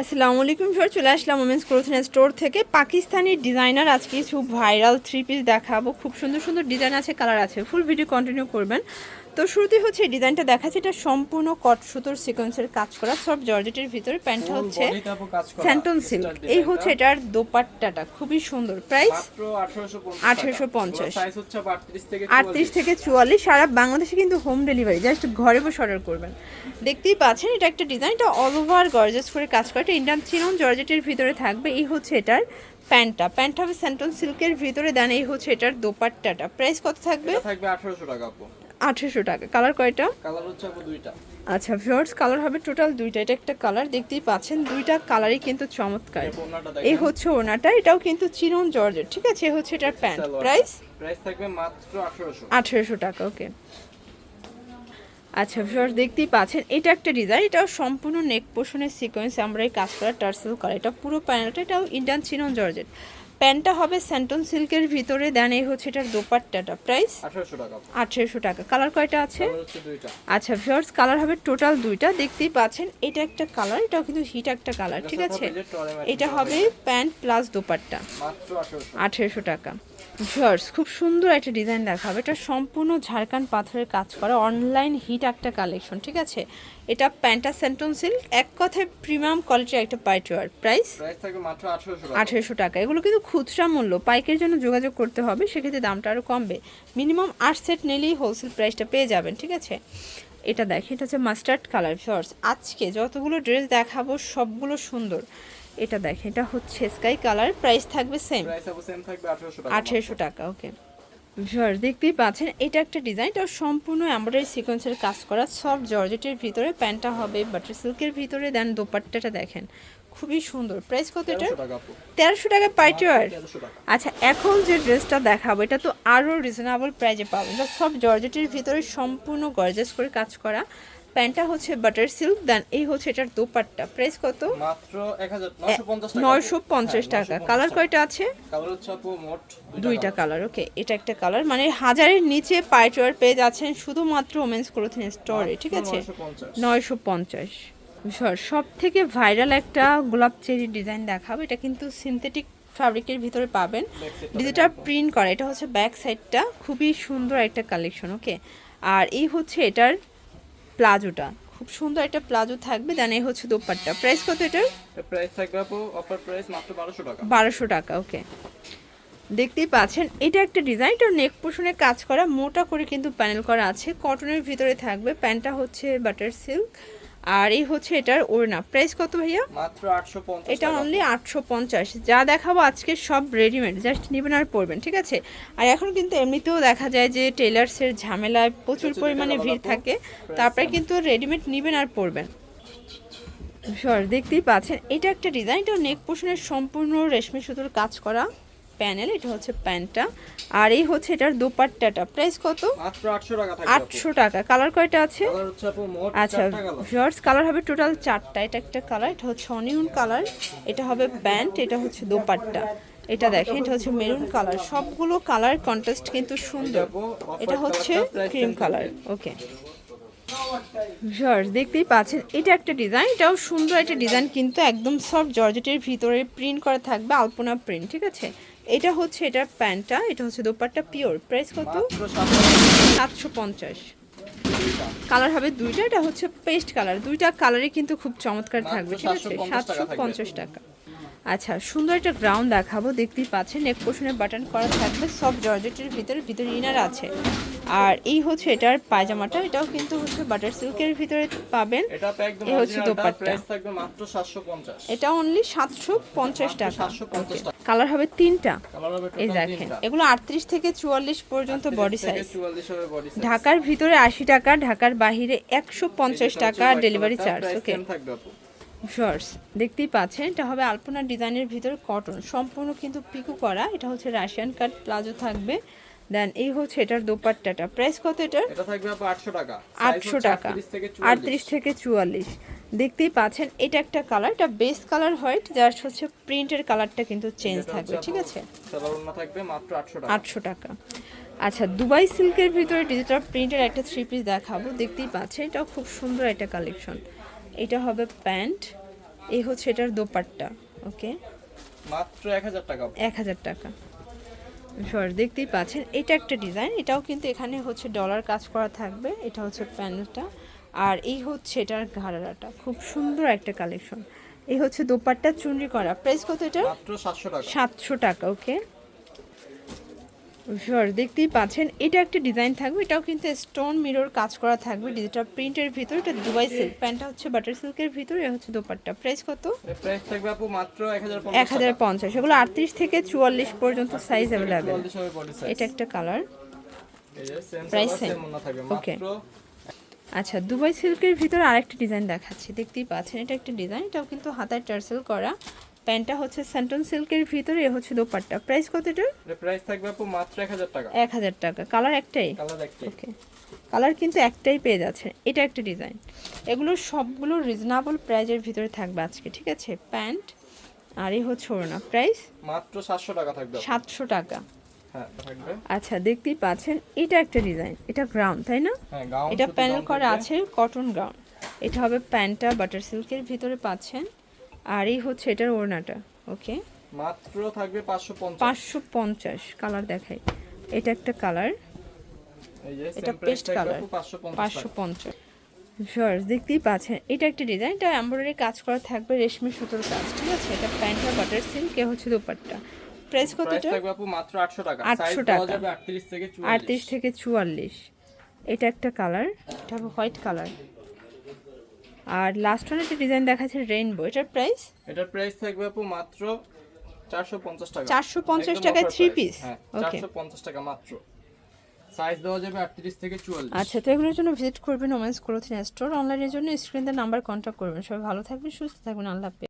আসসালামু আলাইকুম ফর চলে আসলাম ওমেন্স ক্লোথিং স্টোর থেকে। পাকিস্তানি ডিজাইনার আজকে কিছু ভাইরাল থ্রি পিস দেখাবো। খুব সুন্দর সুন্দর ডিজাইন আছে কালার আছে। ফুল ভিডিও কন্টিনিউ করবেন। তো শুরুতে হচ্ছে ডিজাইনটা দেখাচ্ছে এটা সম্পূর্ণ কট সুতোর সিকোয়েন্সের কাজ করা সব জর্জেটের ভিতরে প্যান্টটা হচ্ছে স্যান্টন সিল্ক এই হচ্ছে এটার দোপাট্টাটা খুবই সুন্দর। প্রাইস আঠারোশো 1850 সাইজ হচ্ছে আটত্রিশ থেকে চুয়াল্লিশ। সারা বাংলাদেশে কিন্তু হোম ডেলিভারি জাস্ট ঘরে বসে অর্ডার করবেন। দেখতেই পাচ্ছেন এটা একটা ডিজাইন এটা অল ওভার গর্জাস করে কাজ করে এটা ইন্ডিয়ান চিনন জর্জেটের ভিতরে থাকবে এই হচ্ছে এটার প্যান্টটা প্যান্ট হবে স্যান্টন সিল্কের ভিতরে দেন এই হচ্ছে এটার দোপাট্টাটা। প্রাইস কত থাকবে? থাকবে আঠারোশো টাকা আপু। আঠেরোশো টাকা। কালার কয়টা? কালার হচ্ছে দুইটা। আচ্ছা ভিউয়ার্স কালার হবে টোটাল দুইটা। এটা একটা কালার দেখতেই পাচ্ছেন দুইটা কালারই কিন্তু চমৎকার। এই হচ্ছে ওনাটা এটাও কিন্তু চিনন জর্জেট ঠিক আছে? হচ্ছে এটার প্যান্ট। প্রাইস প্রাইস থাকবে মাত্র আঠারোশো। টাকা ওকে আচ্ছা ভিউয়ার্স দেখতেই পাচ্ছেন এটা একটা ডিজাইন এটাও সম্পূর্ণ নেক পোষণের সিকোয়েন্স আমরা এই কাজ করা টার্সেল করা এটা পুরো প্যান্টটা এটাও ইন্ডিয়ান চিনন জর্জেট। প্যান্টটা হবে স্যান্টন সিল্কের ভিতরে দেন এই হচ্ছে এটার দোপাট্টাটা। প্রাইস আঠারোশো টাকা। কালার কয়টা আছে? আচ্ছা ভিউয়ার্স কালার হবে টোটাল দুইটা। দেখতেই পাচ্ছেন এটা একটা কালার এটাও কিন্তু হিট একটা কালার ঠিক আছে? এটা হবে প্যান্ট প্লাস দোপাট্টা। মাত্র আঠারোশো। টাকা। ভিউয়ার্স খুব সুন্দর একটা ডিজাইন দেখাবে। এটা সম্পূর্ণ ঝাড়খান পাথরের কাজ করা অনলাইন হিট একটা কালেকশন ঠিক আছে? এটা প্যান্টা সেন্টন সিল্ক এক কথায় প্রিমিয়াম কোয়ালিটির একটা পাইটওয়ার। প্রাইস প্রাইস থাকবে মাত্র আঠারোশো টাকা। আঠেরোশো টাকা। এগুলো কিন্তু খুচরা মূল্য পাইকের জন্য যোগাযোগ করতে হবে সেক্ষেত্রে দামটা আরও কমবে। মিনিমাম আট সেট নিলেই হোলসেল প্রাইসটা পেয়ে যাবেন ঠিক আছে? এটা দেখেন এটা হচ্ছে মাস্টার্ড কালার শর্টস আজকে যতগুলো ড্রেস দেখাবো সবগুলো সুন্দর। এটা দেখেন এটা হচ্ছে স্কাই কালার প্রাইস থাকবে সেম আঠেরোশো টাকা। ওকে ভিউয়ার্স দেখতেই পাচ্ছেন এটা একটা ডিজাইন এটা সম্পূর্ণ এমব্রয়ডারি সিকোয়েন্সের কাজ করা সফট জর্জেটের ভিতরে প্যান্টটা হবে বাটার সিল্কের ভিতরে দেন দোপাট্টাটা দেখেন। খুবই সুন্দর। প্রাইস কত এটা? তেরোশো টাকা পাইটার আচ্ছা এখন যে ড্রেসটা দেখাবো এটা তো আরও রিজনেবল প্রাইজে পাবো এটা সব জর্জেটের ভিতরে সম্পূর্ণ গর্জেস করে কাজ করা। প্যান্টটা হচ্ছে বাটার সিল্ক দেন এই হচ্ছে এটার দোপাট্টা। প্রাইস কত? মাত্র 950 টাকা। কালার কয়টা আছে? কালার হচ্ছে মোট দুইটা কালার ওকে এটা একটা কালার মানে হাজারের নিচে পাইটওয়ার পেজ আছেন শুধুমাত্র ওমেন্স ক্লোথিং স্টোরে ঠিক আছে? 950 সব থেকে ভাইরাল একটা গোলাপ চেরি ডিজাইন দেখাবো। এটা কিন্তু সিনথেটিক ফ্যাব্রিকের ভিতরে পাবেন। ডিজিটাল প্রিন্ট করা। এটা হচ্ছে ব্যাক সাইডটা খুবই সুন্দর একটা কালেকশন ওকে আর এই হচ্ছে এটার প্লাজোটা। খুব সুন্দর একটা প্লাজো থাকবে। দেন এই হচ্ছে দোপাট্টা। প্রাইস কত এটার? প্রাইস থাকবে আপু অফার প্রাইস মাত্র বারোশো টাকা। বারোশো টাকা ওকে দেখতেই পাচ্ছেন এটা একটা ডিজাইন এটা নেক পোষণে কাজ করা। মোটা করে কিন্তু প্যানেল করা আছে। কটনের ভিতরে থাকবে। প্যান্টটা হচ্ছে বাটার সিল্ক আর এই হচ্ছে এটার ওড়না। প্রাইস কত ভাইয়া? মাত্র আটশো পঞ্চাশ এটা অনলি আটশো পঞ্চাশ। যা দেখাবো আজকে সব রেডিমেড জাস্ট নেবেন আর পরবেন ঠিক আছে? আর এখন কিন্তু এমনিতেও দেখা যায় যে টেলার্সের ঝামেলায় প্রচুর পরিমাণে ভিড় থাকে। তারপরে কিন্তু রেডিমেড নেবেন আর পরবেন। সর দেখতেই পাচ্ছেন। এটা একটা ডিজাইন এটা নেক পোষণের সম্পূর্ণ রেশমি সুতোর কাজ করা। প্যানেল এটা হচ্ছে প্যান্টটা আর এই হচ্ছে এটার দোপাট্টাটা। প্রাইস কত? আটশো টাকা কালার কয়টা আছে? আচ্ছা ভিউয়ার্স কালার হবে টোটাল চারটা। এটা একটা কালার এটা হচ্ছে অনিয়ন কালার এটা হবে প্যান্ট এটা হচ্ছে দোপাট্টা। এটা দেখেন এটা হচ্ছে মেরুন কালার। সবগুলো কালার কন্ট্রাস্ট কিন্তু সুন্দর। এটা হচ্ছে ক্রিম কালার। ওকে। ভিউয়ার্স দেখতেই পাচ্ছেন এটা একটা ডিজাইন এটাও সুন্দর একটা ডিজাইন কিন্তু একদম সফট জর্জেটের ভিতরে প্রিন্ট করা থাকবে আলপনা প্রিন্ট ঠিক আছে? এটা হচ্ছে এটা প্যান্টটা এটা হচ্ছে দোপাট্টা পিওর। প্রাইস কত? সাতশো পঞ্চাশ। কালার হবে দুইটা এটা হচ্ছে পেস্ট কালার দুইটা কালারই কিন্তু খুব চমৎকার থাকবে ঠিক আছে? 750 সাতশো পঞ্চাশ টাকা। আচ্ছা সুন্দর একটা গ্রাউন্ড দেখাবো দেখতেই পাচ্ছেন নেক পোষণের বাটন করা থাকবে সব জর্জেটের ভিতরে ভিতরে ইনার আছে। আর এই হচ্ছে এটার পায়জামাটা এটাও কিন্তু হচ্ছে বাটার সিল্কের ভিতরে পাবেন। এটা তো একদম এই হচ্ছে দোপাট্টা। প্রাইস থাকবে মাত্র 750 এটা অনলি সাতশো পঞ্চাশ টাকা। 750 টাকা। কালার হবে তিনটা। এই দেখেন এগুলো আটত্রিশ থেকে চুয়াল্লিশ পর্যন্ত বডি সাইজ 44 হবে বডি সাইজ ঢাকার ভিতরে আশি টাকা ঢাকার বাহিরে একশো পঞ্চাশ টাকা ডেলিভারি চার্জ ওকে শর্টস দেখতেই পাচ্ছেন এটা হবে আলপনা ডিজাইনের ভিতর কটন সম্পূর্ণ কিন্তু পিকু করা এটা হচ্ছে রাশিয়ান কাট প্লাজো থাকবে দেন এই হচ্ছে এটার দোপাট্টাটা প্রাইস কত এটার? এটা থাকবে আপু 800 টাকা আটশো টাকা 38 থেকে 44 আটত্রিশ থেকে চুয়াল্লিশ দেখতেই পাচ্ছেন এটা একটা কালার এটা বেস কালার হোয়াইট যার হচ্ছে প্রিন্টের কালারটা কিন্তু চেঞ্জ থাকবে ঠিক আছে? সালোয়ার থাকবে মাত্র 800 টাকা। আটশো টাকা। আচ্ছা দুবাই সিল্কের ভিতরে ডিজিটাল প্রিন্টের একটা থ্রি পিস দেখাবো দেখতেই পাচ্ছেন এটাও খুব সুন্দর একটা কালেকশন এটা হবে প্যান্ট এই হচ্ছে এটার দোপাট্টা ওকে? মাত্র এক হাজার টাকা। এক হাজার টাকা। সর দেখতেই পাচ্ছেন এটা একটা ডিজাইন এটাও কিন্তু এখানে হচ্ছে ডলার কাজ করা থাকবে এটা হচ্ছে প্যানেলটা আর এই হচ্ছে এটার ঘাড়াটা খুব সুন্দর একটা কালেকশন এই হচ্ছে দোপাট্টা চুনরি করা প্রাইস কত এটা সাতশো টাকা। সাতশো টাকা ওকে? শিওর দেখতেই পাচ্ছেন এটা একটা ডিজাইন থাকবে এটাও কিন্তু স্টোন মিরর কাজ করা থাকবে ডিজিটাল প্রিন্টের ভিতর এটা দুবাই সিল্ক প্যান্টটা হচ্ছে বাটার সিল্কের ভিতর এ হচ্ছে দোপাট্টা। প্রাইস কত? প্রাইস থাকবে আপু মাত্র এক হাজার এক হাজার পঞ্চাশ এগুলো আটত্রিশ থেকে চুয়াল্লিশ পর্যন্ত সাইজ সাইজ এটা একটা কালার প্রাইস Okay. আচ্ছা দুবাই সিল্কের ভিতরে আরেকটা ডিজাইন দেখাচ্ছি দেখতেই পাচ্ছেন এটা একটা ডিজাইন এটাও কিন্তু হাতায় টার্সেল করা। প্যান্টটা হচ্ছে স্যান্টন সিল্কের ভিতরে এ হচ্ছে দোপাট্টা। প্রাইস কত এটার? প্রাইস থাকবে আপু মাত্র এক হাজার টাকা। এক হাজার টাকা। কালার একটাই? কালার একটি ওকে কালার কিন্তু একটাই পেয়ে যাচ্ছে। এটা একটা ডিজাইন এগুলো সবগুলো রিজনেবল প্রাইজের ভিতরে থাকবে আজকে ঠিক আছে? প্যান্ট আর এই হচ্ছে ওড়না। প্রাইস মাত্র সাতশো টাকা থাকবে আপু। সাতশো টাকা। হ্যাঁ আচ্ছা দেখতেই পাচ্ছেন এটা একটা ডিজাইন এটা গ্রাউন্ড তাই না? হ্যাঁ এটা প্যানেল করা আছে কটন গ্রাউন্ড এটা হবে প্যান্টটা বাটার সিল্কের ভিতরে পাচ্ছেন। আর এই হচ্ছে এটার ওড়নাটা ওকে মাত্র থাকবে পাঁচশো পঞ্চাশ। পাঁচশো পঞ্চাশ কালার দেখাই। এটা একটা কালার। এটা পেস্ট কালার। আপু পাঁচশো পঞ্চাশ পাঁচশো পঞ্চাশ। শর্টস দেখতেই পাচ্ছেন এটা একটা ডিজাইন এটা এমব্রয়ডারি কাজ করা থাকবে রেশমি সুতোর কাজ ঠিক আছে? এটা প্যান্ট আর বাটার সিল্ক এ হচ্ছে দোপাট্টা। প্রাইস কত এটা থাকবে আপু মাত্র আটশো টাকা। 800 টাকা। দেওয়া যাবে আটত্রিশ থেকে আটত্রিশ চুয়াল্লিশ থেকে চুয়াল্লিশ। এটা একটা কালার এটা হবে হোয়াইট কালার আর লাস্ট ওয়ান একটা ডিজাইন দেখাচ্ছে রেইনবো এটার প্রাইস এটার প্রাইস থাকবে আপু মাত্র চারশো পঞ্চাশ টাকা। 450 একদম টাকায় থ্রি পিস ওকে piece? হ্যাঁ Okay. চারশো পঞ্চাশ টাকা মাত্র। সাইজ দেওয়া যাবে আটত্রিশ থেকে চুয়াল্লিশ। আচ্ছা তো এগুলোর জন্য ভিজিট করবেন ওমেন্স ক্লোথিং স্টোর অনলাইনের জন্য স্ক্রিনে নাম্বার কন্ট্যাক্ট করবেন। সবাই ভালো থাকবেন সুস্থ থাকবেন। আল্লাহ হাফেজ।